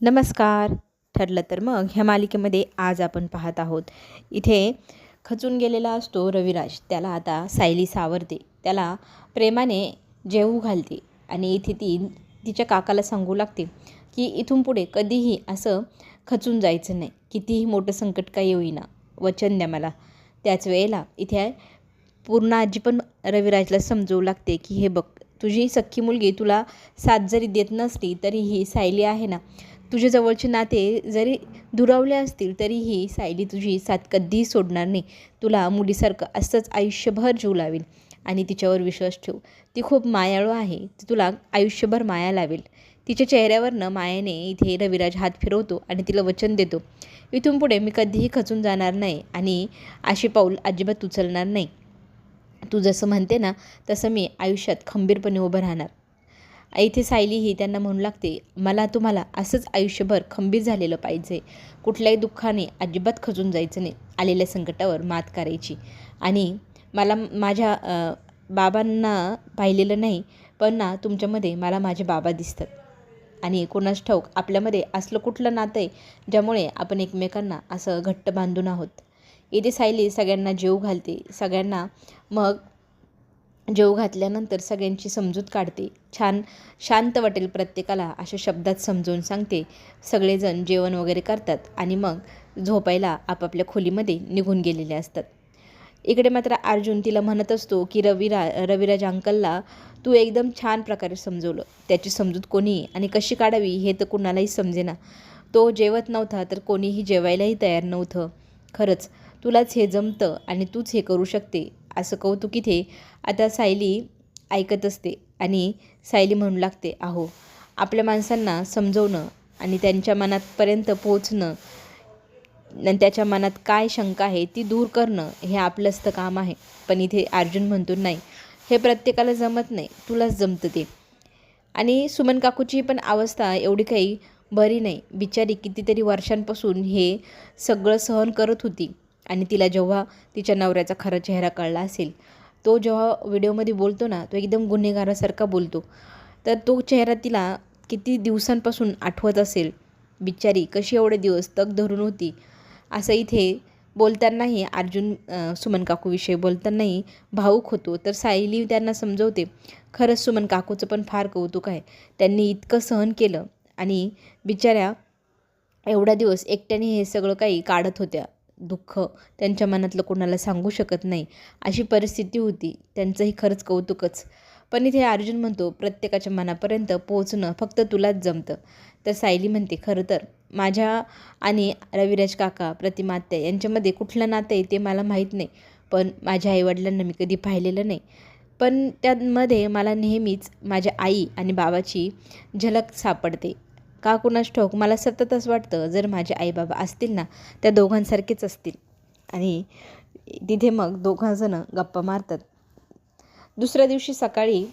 नमस्कार. ठरलं तर मग ह्या मालिकेमध्ये आज आपण पाहत आहोत. इथे खचून गेलेला असतो रविराज. त्याला आता सायली सावरते. त्याला प्रेमाने जेवू घालते आणि इथे ती तिच्या काकाला सांगू लागते की इथून पुढे कधीही असं खचून जायचं नाही. कितीही मोठं संकट का येईना वचन द्या मला. त्याच वेळेला इथे पूर्ण आजी पण रविराजला समजवू लागते की हे बघ तुझी सख्खी मुलगी तुला साथ जरी देत नसली तरी ही सायली आहे ना तुझ्या जवळचे नाते जरी दुरावले असतील तरीही सायली तुझी साथ कधीही सोडणार नाही. तुला मुलीसारखं असंच आयुष्यभर जीव लावेल आणि तिच्यावर विश्वास ठेव. ती खूप मायाळू आहे. ती तुला आयुष्यभर माया लावेल. तिच्या चेहऱ्यावरनं मायाने इथे रविराज हात फिरवतो आणि तिला वचन देतो. इथून पुढे मी कधीही खचून जाणार नाही आणि अशी पाऊल अजिबात उचलणार नाही. तू जसं म्हणते ना तसं मी आयुष्यात खंबीरपणे उभं राहणार. इथे सायली ही त्यांना म्हणू लागते मला तुम्हाला असंच आयुष्यभर खंबीर झालेलं पाहिजे. कुठल्याही दुःखाने अजिबात खचून जायचं नाही. आलेल्या संकटावर मात करायची. आणि मला माझ्या बाबांना पाहिलेलं नाही पण ना तुमच्यामध्ये मला माझे बाबा दिसतात. आणि कोणास ठाऊक आपल्यामध्ये असलं कुठलं नातं आहे ज्यामुळे आपण एकमेकांना असं घट्ट बांधून आहोत. इथे सायली सगळ्यांना जेव घालते सगळ्यांना मग जेव घातल्यानंतर सगळ्यांची समजूत काढते. छान शांत वाटेल प्रत्येकाला अशा शब्दात समजवून सांगते. सगळेजण जेवण वगैरे करतात आणि मग झोपायला आपापल्या खोलीमध्ये निघून गेलेले असतात. इकडे मात्र अर्जुन तिला म्हणत असतो की रविरा रविराज अंकलला तू एकदम छान प्रकारे समजवलं. त्याची समजूत कोणी आणि कशी काढावी हे तर कुणालाही समजेना. तो जेवत नव्हता तर कोणीही जेवायलाही तयार नव्हतं. खरंच तुलाच हे जमतं आणि तूच हे करू शकते. असं कौतुक इथे आता सायली ऐकत असते आणि सायली म्हणू लागते अहो आपल्या माणसांना समजवणं आणि त्यांच्या मनातपर्यंत पोचणं आणि त्याच्या मनात काय शंका आहे ती दूर करणं हे आपलंच तर काम आहे. पण इथे अर्जुन म्हणतो नाही हे प्रत्येकाला जमत नाही तुलाच जमतं ते. आणि सुमन काकूची पण अवस्था एवढी काही बरी नाही. बिचारी कितीतरी वर्षांपासून हे सगळं सहन करत होती. आणि तिला जेव्हा तिच्या नवऱ्याचा खरा चेहरा कळला असेल तो जेव्हा व्हिडिओमध्ये बोलतो ना तो एकदम गुन्हेगारासारखा बोलतो. तर तो चेहरा तिला किती दिवसांपासून आठवत असेल बिचारी कशी एवढे दिवस तग धरून होती? असं इथे बोलतानाही अर्जुन सुमन काकूविषयी बोलतानाही भाऊक होतो. तर सायली त्यांना समजवते खरंच सुमन काकूचं पण फार कौतुक आहे. त्यांनी इतकं सहन केलं आणि बिचाऱ्या एवढा दिवस एकट्याने हे सगळं काही काढत होत्या. दुःख त्यांच्या मनातलं कोणाला सांगू शकत नाही. अशी परिस्थिती होती. त्यांचंही खरंच कौतुकच. पण इथे अर्जुन म्हणतो प्रत्येकाच्या मनापर्यंत पोहोचणं फक्त तुलाच जमतं. तर सायली म्हणते खरं तर माझ्या आणि रविराज काका प्रतिमात्या यांच्यामध्ये कुठलं नातं आहे ते मला माहीत नाही. पण माझ्या आईवडिलांना मी कधी पाहिलेलं नाही. पण त्यामध्ये मला नेहमीच माझ्या आई आणि बाबाची झलक सापडते. का कुणास ठाऊक? मला सतत असं वाटतं जर माझे आईबाबा असतील ना त्या दोघांसारखेच असतील. आणि तिथे मग दोघांजणं गप्पा मारतात. दुसऱ्या दिवशी सकाळी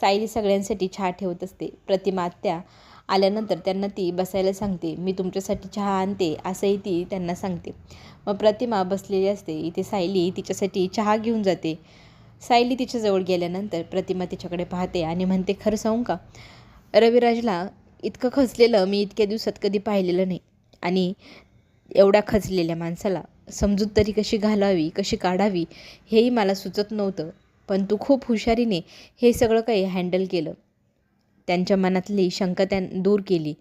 सायली सगळ्यांसाठी चहा ठेवत असते. प्रतिमा आत्या आल्यानंतर त्यांना ती बसायला सांगते. मी तुमच्यासाठी चहा आणते असंही ती त्यांना सांगते. मग प्रतिमा बसलेली असते. इथे सायली तिच्यासाठी चहा घेऊन जाते. सायली तिच्याजवळ गेल्यानंतर प्रतिमा तिच्याकडे पाहते आणि म्हणते खरं सांगू का? रविराजला इतकं खचलेलं मी इतक्या दिवसात कधी पाहिलेलं नाही. आणि एवढ्या खचलेल्या माणसाला समजूत तरी कशी घालावी कशी काढावी हेही मला सुचत नव्हतं. पण तू खूप हुशारीने हे सगळं काही हँडल केलं. त्यांच्या मनातली शंका त्यां दूर केली.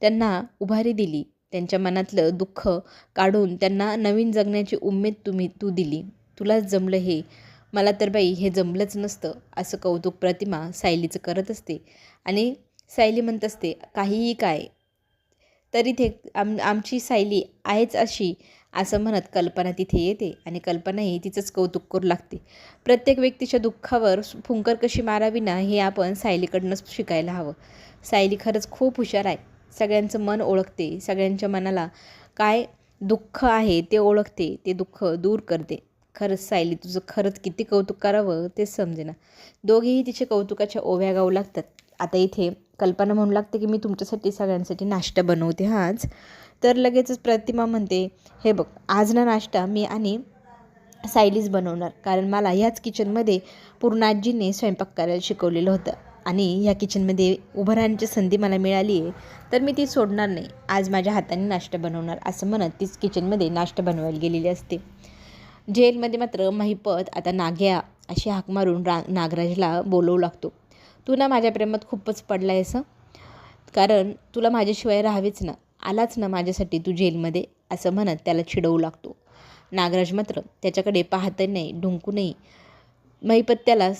त्यांना उभारी दिली. त्यांच्या मनातलं दुःख काढून त्यांना नवीन जगण्याची उमेद तुम्ही तू दिली. तुलाच जमलं हे. मला तर बाई हे जमलंच नसतं असं कौतुक प्रतिमा सायलीचं करत असते. आणि सायली म्हणत असते काहीही काय. तरी ते आम आमची सायली आहेच अशी असं म्हणत कल्पना तिथे येते आणि कल्पनाही तिचंच कौतुक करू लागते. प्रत्येक व्यक्तीच्या दुःखावर फुंकर कशी मारावी ना हे आपण सायलीकडनंच शिकायला हवं. सायली खरंच खूप हुशार आहे. सगळ्यांचं मन ओळखते. सगळ्यांच्या मनाला काय दुःख आहे ते ओळखते. ते दुःख दूर करते. खरंच सायली तुझं खरंच किती कौतुक करावं तेच समजेना. दोघेही तिचे कौतुकाच्या ओव्या गाऊ लागतात. आता इथे कल्पना म्हणू लागते की मी तुमच्यासाठी सगळ्यांसाठी नाश्ता बनवते आज तर लगेचच प्रतिमा म्हणते हे बघ आज ना नाश्ता मी आणि सायलीच बनवणार. कारण मला ह्याच किचनमध्ये पूर्ण आजीने स्वयंपाक करायला शिकवलेलं होतं. आणि ह्या किचनमध्ये उभं राहण्याची संधी मला मिळाली आहे तर मी ती सोडणार नाही. आज माझ्या हाताने नाश्ता बनवणार. असं म्हणत तीच किचनमध्ये नाश्ता बनवायला गेलेली असते. जेलमध्ये मात्र महिपत आता नाग्या अशी हाक मारून रा नागराजला बोलवू लागतो. तू ना माझ्या प्रेमात खूपच पडला आहेस कारण तुला माझ्याशिवाय राहावेच ना आलाच ना माझ्यासाठी तू जेलमध्ये असं म्हणत त्याला चिडवू लागतो. नागराज मात्र त्याच्याकडे पाहतही नाही ढुंकू नाही महिपत त्याला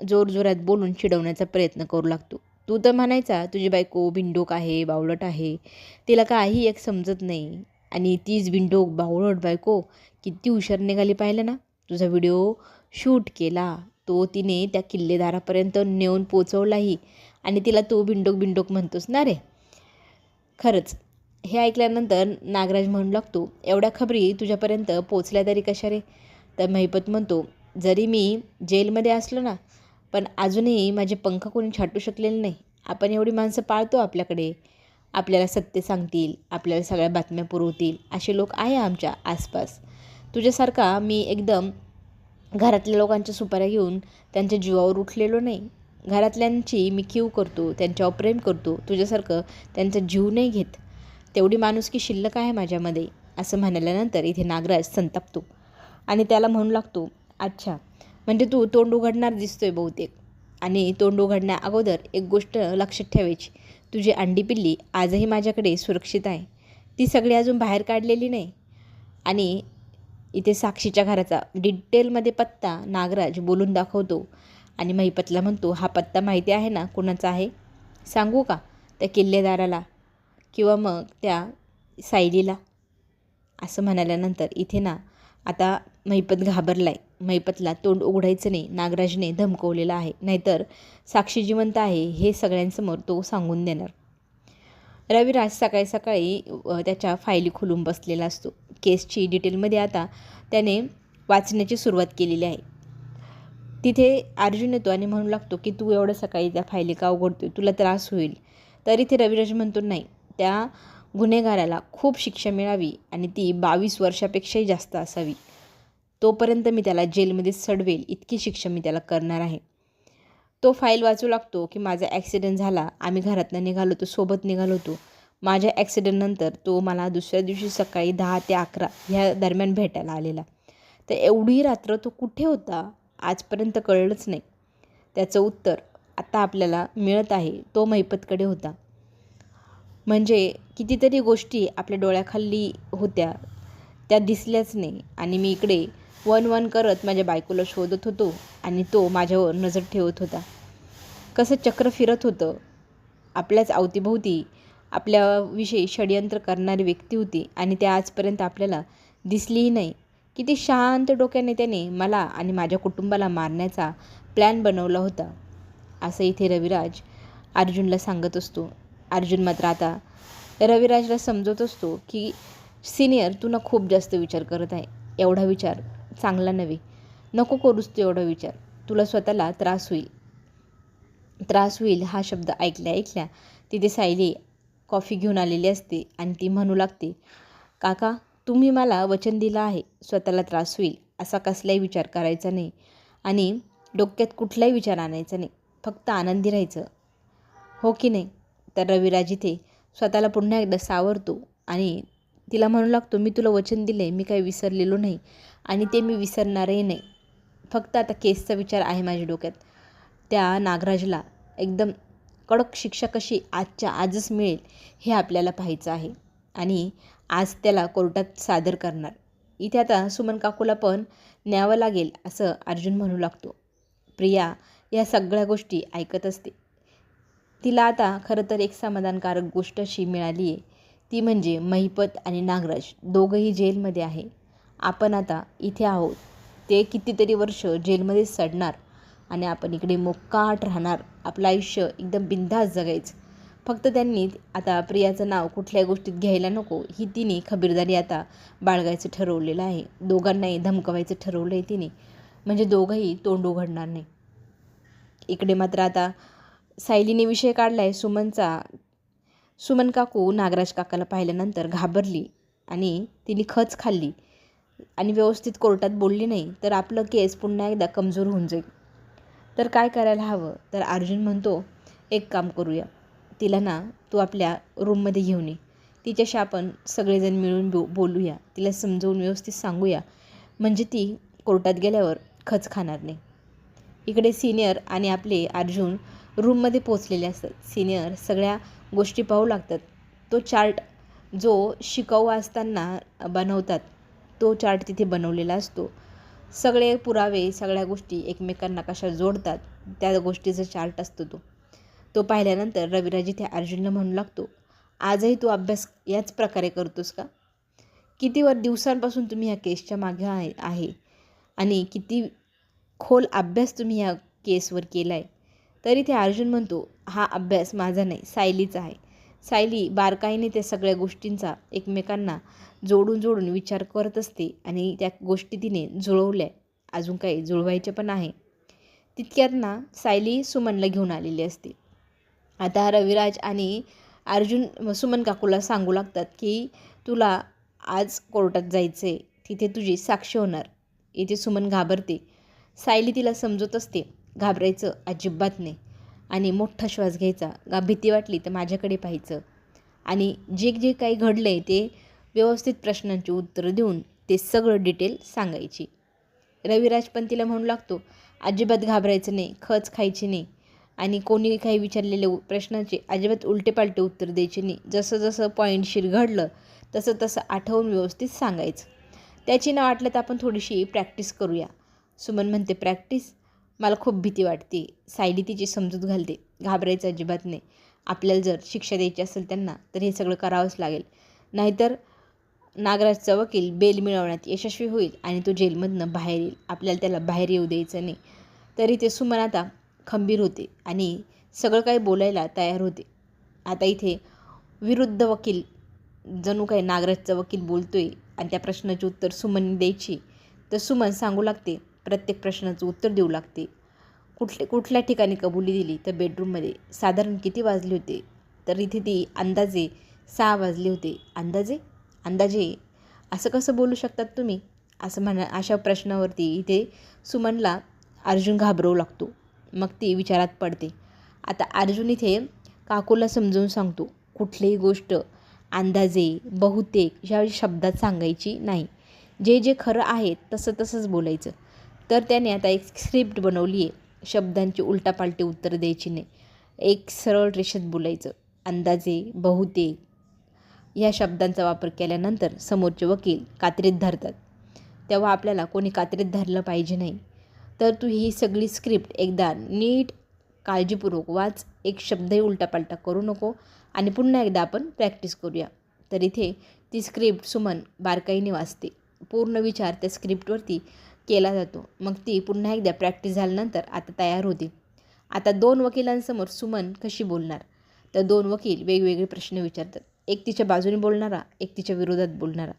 जोरजोरात बोलून चिडवण्याचा प्रयत्न करू लागतो. तू तर म्हणायचा तुझी बायको बिंडोक आहे बावळट आहे तिला काही एक समजत नाही. आणि तीच बिंडोक बावळट बायको किती हुशार निघाली पाहिलं ना. तुझा व्हिडिओ शूट केला तो तिने त्या किल्लेदारापर्यंत नेऊन पोचवलाही. आणि तिला तू बिंडोक बिंडोक म्हणतोस ना रे? खरंच हे ऐकल्यानंतर नागराज म्हणू लागतो एवढ्या खबरी तुझ्यापर्यंत पोचल्या तरी कशा रे? तर महिपत म्हणतो जरी मी जेलमध्ये असलो ना पण अजूनही माझे पंख कोणी छाटू शकलेले नाही. आपण एवढी माणसं पाळतो आपल्याकडे. आपल्याला सत्य सांगतील आपल्याला सगळ्या बातम्या पुरवतील असे लोक आहे आमच्या आसपास. तुझ्यासारखा मी एकदम घरातल्या लोकांच्या सुपाऱ्या घेऊन त्यांच्या जीवावर उठलेलो नाही. घरातल्यांची मी कीव करतो त्यांच्यावर प्रेम करतो तुझ्यासारखं त्यांचा जीव नाही घेत. तेवढी माणुसकी शिल्लक आहे माझ्यामध्ये असं म्हणाल्यानंतर इथे नागराज संतापतो. आणि त्याला म्हणू लागतो अच्छा म्हणजे तू तोंड उघडणार दिसतोय बहुतेक. आणि तोंड उघडण्या अगोदर एक गोष्ट लक्षात ठेवायची. तुझी अंडी पिल्ली आजही माझ्याकडे सुरक्षित आहे. ती सगळी अजून बाहेर काढलेली नाही. आणि इथे साक्षीच्या घराचा डिटेलमध्ये पत्ता नागराज बोलून दाखवतो. आणि महिपतला म्हणतो हा पत्ता माहिती आहे ना कुणाचा आहे? सांगू का त्या किल्लेदाराला किंवा मग त्या सायलीला? असं म्हणाल्यानंतर इथे ना आता महिपत घाबरला आहे महिपतला तोंड उघडायचं नाही. नागराजने धमकवलेलं आहे. नाहीतर साक्षी जिवंत आहे हे सगळ्यांसमोर तो सांगून देणार. रविराज सकाळी सकाळी त्याच्या फायली खोलून बसलेला असतो. केसची डिटेलमध्ये आता त्याने वाचण्याची सुरुवात केलेली आहे. तिथे अर्जुन येतो आणि म्हणू लागतो की तू एवढं सकाळी त्या फायली का उघडतो तुला त्रास होईल. तरी ते रविराज म्हणतो नाही त्या गुन्हेगाराला खूप शिक्षा मिळावी आणि ती बावीस वर्षापेक्षाही जास्त असावी. तोपर्यंत मी त्याला जेलमध्ये सडवेल. इतकी शिक्षा मी त्याला करणार आहे. तो फाईल वाचू लागतो की माझा ॲक्सिडेंट झाला आम्ही घरातनं निघालो होतो सोबत निघालो होतो. माझ्या ॲक्सिडेंटनंतर तो मला दुसऱ्या दिवशी सकाळी दहा ते अकरा ह्या दरम्यान भेटायला आलेला. तर एवढी रात्र तो कुठे होता आजपर्यंत कळलंच नाही. त्याचं उत्तर आता आपल्याला मिळत आहे तो महिपतकडे होता. म्हणजे कितीतरी गोष्टी आपल्या डोळ्याखाली होत्या त्या दिसल्याच नाही. आणि मी इकडे वन वन करत माझ्या बायकोला शोधत होतो आणि तो माझ्यावर नजर ठेवत होता. कसं चक्र फिरत होतं. आपल्याच अवतीभोवती आपल्याविषयी षडयंत्र करणारी व्यक्ती होती आणि त्या आजपर्यंत आपल्याला दिसलीही नाही. किती शांत डोक्याने त्याने मला आणि माझ्या कुटुंबाला मारण्याचा प्लॅन बनवला होता. असं इथे रविराज अर्जुनला सांगत असतो. अर्जुन मात्र आता रविराजला समजत असतो की सिनियर तू ना खूप जास्त विचार करत आहे. एवढा विचार चांगला नव्हे. नको करूस तू एवढा विचार. तुला स्वतःला त्रास होईल. त्रास होईल हा शब्द ऐकल्या ऐकल्या तिथे सायली कॉफी घेऊन आलेली असते आणि ती म्हणू लागते काका तुम्ही मला वचन दिलं आहे स्वतःला त्रास होईल असा कसलाही विचार करायचा नाही आणि डोक्यात कुठलाही विचार आणायचा नाही फक्त आनंदी राहायचं. हो की नाही? तर रविराज इथे स्वतःला पुन्हा एकदा सावरतो आणि तिला म्हणू लागतो मी तुला वचन दिले मी काही विसरलेलो नाही आणि ते मी विसरणारही नाही. फक्त आता केसचा विचार आहे माझ्या डोक्यात. त्या नागराजला एकदम कडक शिक्षा कशी आजच्या आजच मिळेल हे आपल्याला पाहायचं आहे आणि आज त्याला कोर्टात सादर करणार. इथे आता सुमन काकूला पण न्यावं लागेल असं अर्जुन म्हणू लागतो. प्रिया या सगळ्या गोष्टी ऐकत असते. तिला आता खरं तर एक समाधानकारक गोष्ट अशी मिळाली आहे ती म्हणजे महिपत आणि नागराज दोघंही जेलमध्ये आहे. आपण आता इथे आहोत. ते कितीतरी वर्ष जेलमध्ये सडणार आणि आपण इकडे मोक्काट राहणार. आपलं आयुष्य एकदम बिंदास जगायचं. फक्त त्यांनी आता प्रियाचं नाव कुठल्या गोष्टीत घ्यायला नको ही तिने खबीरदारी आता बाळगायचं ठरवलेलं आहे. दोघांनाही धमकवायचं ठरवलं आहे तिने. म्हणजे दोघंही तोंड उघडणार नाही. इकडे मात्र आता सायलीने विषय काढला आहे सुमनचा सुमन काकू नागराज काकाला पाहिल्यानंतर घाबरली आणि तिने खच खाल्ली. आणि व्यवस्थित कोर्टात बोलली नाही तर आपलं केस पुन्हा एकदा कमजोर होऊन जाईल. तर काय करायला हवं? तर अर्जुन म्हणतो एक काम करूया. तिला ना तू आपल्या रूममध्ये घेऊन ये. तिच्याशी आपण सगळेजण मिळून बो बोलूया. तिला समजवून व्यवस्थित सांगूया. म्हणजे ती कोर्टात गेल्यावर खच खाणार नाही. इकडे सिनियर आणि आपले अर्जुन रूममध्ये पोचलेले असतात. सिनियर सगळ्या गोष्टी पाहू लागतात. तो चार्ट जो शिकाऊ असताना बनवतात तो चार्ट तिथे बनवलेला असतो. सगळे पुरावे सगळ्या गोष्टी एकमेकांना कशा जोडतात त्या गोष्टीचा चार्ट असतो तो. तो पाहिल्यानंतर रविराज इथे अर्जुनला म्हणू लागतो आजही तू अभ्यास याच प्रकारे करतोस का? किती वर दिवसांपासून तुम्ही ह्या केसच्या मागे आहे आहे? आणि किती खोल अभ्यास तुम्ही ह्या केसवर केला आहे तरी ते अर्जुन म्हणतो हा अभ्यास माझा नाही सायलीचा आहे. सायली बारकाईने त्या सगळ्या गोष्टींचा एकमेकांना जोडून जोडून विचार करत असते आणि त्या गोष्टी तिने जुळवल्या. अजून काही जुळवायच्या पण आहे. तितक्यात ना सायली सुमनला घेऊन आलेली असते. आता रविराज आणि अर्जुन सुमन काकूला सांगू लागतात की तुला आज कोर्टात जायचं आहे तिथे तुझी साक्ष होणार. येथे सुमन घाबरते. सायली तिला समजत असते. घाबरायचं अजिबात नाही. आणि मोठा श्वास घ्यायचा. गा भीती वाटली तर माझ्याकडे पाहायचं. आणि जे जे काही घडलं आहे ते व्यवस्थित प्रश्नांची उत्तरं देऊन ते सगळं डिटेल सांगायची. रविराज पण तिला म्हणू लागतो अजिबात घाबरायचं नाही खच खायची नाही. आणि कोणी काही विचारलेले प्रश्नाचे अजिबात उलटेपालटे उत्तर द्यायचे नाही. जसं जसं पॉईंटशीर घडलं तसं तसं आठवून व्यवस्थित सांगायचं. त्याची ना वाटलं तर आपण थोडीशी प्रॅक्टिस करूया. सुमन म्हणते प्रॅक्टिस मला खूप भीती वाटते. सायली तिची समजूत घालते. घाबरायचं अजिबात नाही. आपल्याला जर शिक्षा द्यायची असेल त्यांना तर हे सगळं करावंच लागेल. नाहीतर नागराजचा वकील बेल मिळवण्यात यशस्वी होईल आणि तो जेलमधनं बाहेर येईल. आपल्याला त्याला बाहेर येऊ द्यायचं नाही. तरी ते सुमन आता खंबीर होते आणि सगळं काही बोलायला तयार होते. आता इथे विरुद्ध वकील जणू काही नागराजचा वकील बोलतोय आणि त्या प्रश्नाची उत्तर सुमनने द्यायची. तर सुमन सांगू लागते प्रत्येक प्रश्नाचं उत्तर देऊ लागते. कुठले कुठल्या ठिकाणी कबुली दिली तर बेडरूममध्ये साधारण किती वाजले होते? तर इथे ती अंदाजे सहा वाजले होते. अंदाजे? अंदाजे असं कसं बोलू शकतात तुम्ही? असं म्हणा अशा प्रश्नावरती इथे सुमनला अर्जुन घाबरवू लागतो. मग ती विचारात पडते. आता अर्जुन इथे काकूला समजावून सांगतो कुठलीही गोष्ट अंदाजे बहुतेक ह्या शब्दात सांगायची नाही. जे जे खरं आहे तसं तसंच बोलायचं. तर त्याने आता एक स्क्रिप्ट बनवली आहे शब्दांची उलटापालटी उत्तरं द्यायची नाही. एक सरळ रेषेत बोलायचं अंदाजे बहुतेक ह्या शब्दांचा वापर केल्यानंतर समोरचे वकील कात्रीत धरतात. तेव्हा आपल्याला कोणी कात्रीत धरलं पाहिजे नाही. तर तू ही सगळी स्क्रिप्ट एकदा नीट काळजीपूर्वक वाच एक शब्दही उलटापालटा करू नको आणि पुन्हा एकदा आपण प्रॅक्टिस करूया. तर इथे ती स्क्रिप्ट सुमन बारकाईने वाचते. पूर्ण विचार त्या स्क्रिप्टवरती केला जातो. मग ती पुन्हा एकदा प्रॅक्टिस झाल्यानंतर आता तयार होते. आता दोन वकिलांसमोर सुमन कशी बोलणार? तर दोन वकील वेगवेगळे प्रश्न विचारतात. एक तिच्या बाजूने बोलणारा एक तिच्या विरोधात बोलणारा.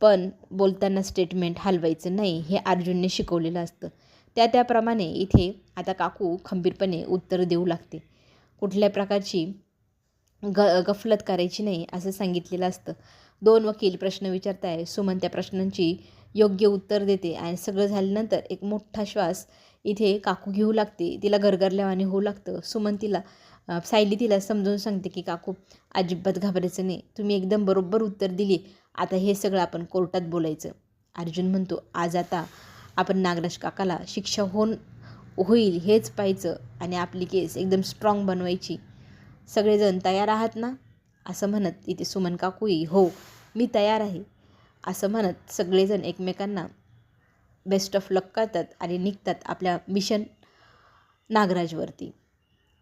पण बोलताना स्टेटमेंट हलवायचं नाही हे अर्जुनने शिकवलेलं असतं. त्या त्याप्रमाणे इथे आता काकू खंबीरपणे उत्तर देऊ लागते. कुठल्या प्रकारची ग गफलत करायची नाही असं सांगितलेलं असतं. दोन वकील प्रश्न विचारताय सुमन त्या प्रश्नांची योग्य उत्तर देते आणि सगळं झाल्यानंतर एक मोठा श्वास इथे काकू घेऊ लागते. तिला गरगरल्यावाने होऊ लागतं. सुमन तिला सायली तिला समजावून सांगते की काकू अजिबात घाबरायचं नाही. तुम्ही एकदम बरोबर उत्तर दिली. आता हे सगळं आपण कोर्टात बोलायचं. अर्जुन म्हणतो आज आता आपण नागराज काकाला शिक्षा होऊन होईल हेच पाहायचं आणि आपली केस एकदम स्ट्रॉंग बनवायची. सगळेजण तयार आहात ना? असं म्हणत इथे सुमन काकूई हो मी तयार आहे. असं म्हणत सगळेजण एकमेकांना बेस्ट ऑफ लक करतात आणि निघतात आपल्या मिशन नागराजवरती.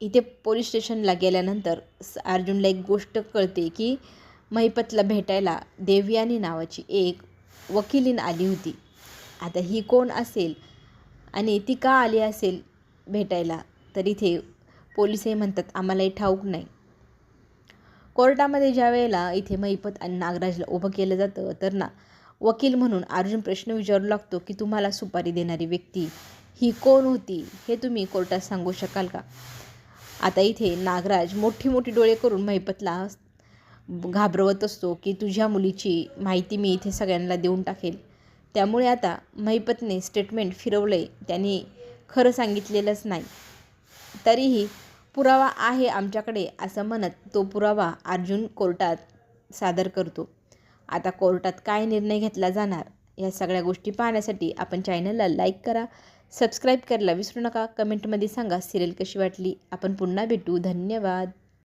इथे पोलीस स्टेशनला गेल्यानंतर स- अर्जुनला एक गोष्ट कळते की महिपतला भेटायला देवयानी नावाची एक वकिलीन आली होती. आता ही कोण असेल आणि ती का आली असेल भेटायला? तर इथे पोलिसही म्हणतात आम्हालाही ठाऊक नाही. कोर्टामध्ये ज्या वेळेला इथे महिपत आणि नागराजला उभं केलं जातं तर ना वकील म्हणून अर्जुन प्रश्न विचारू लागतो की तुम्हाला सुपारी देणारी व्यक्ती ही कोण होती? हे तुम्ही कोर्टात सांगू शकाल का? आता इथे नागराज मोठी मोठी डोळे करून महिपतला घाबरवत असतो की तुझ्या मुलीची माहिती मी इथे सगळ्यांना देऊन टाकेल. त्यामुळे आता महिपतने स्टेटमेंट फिरवलं आहे त्यांनी खरं सांगितलेलंच नाही. तरीही पुरावा आहे आमच्याकडे असं म्हणत तो पुरावा अर्जुन कोर्टात सादर करतो. आता कोर्टात काय निर्णय घेतला जाणार? या सगळ्या गोष्टी पाहण्यासाठी आपण चॅनलला लाईक करा. सबस्क्राईब करायला विसरू नका. कमेंटमध्ये सांगा सिरियल कशी वाटली? आपण पुन्हा भेटू. धन्यवाद.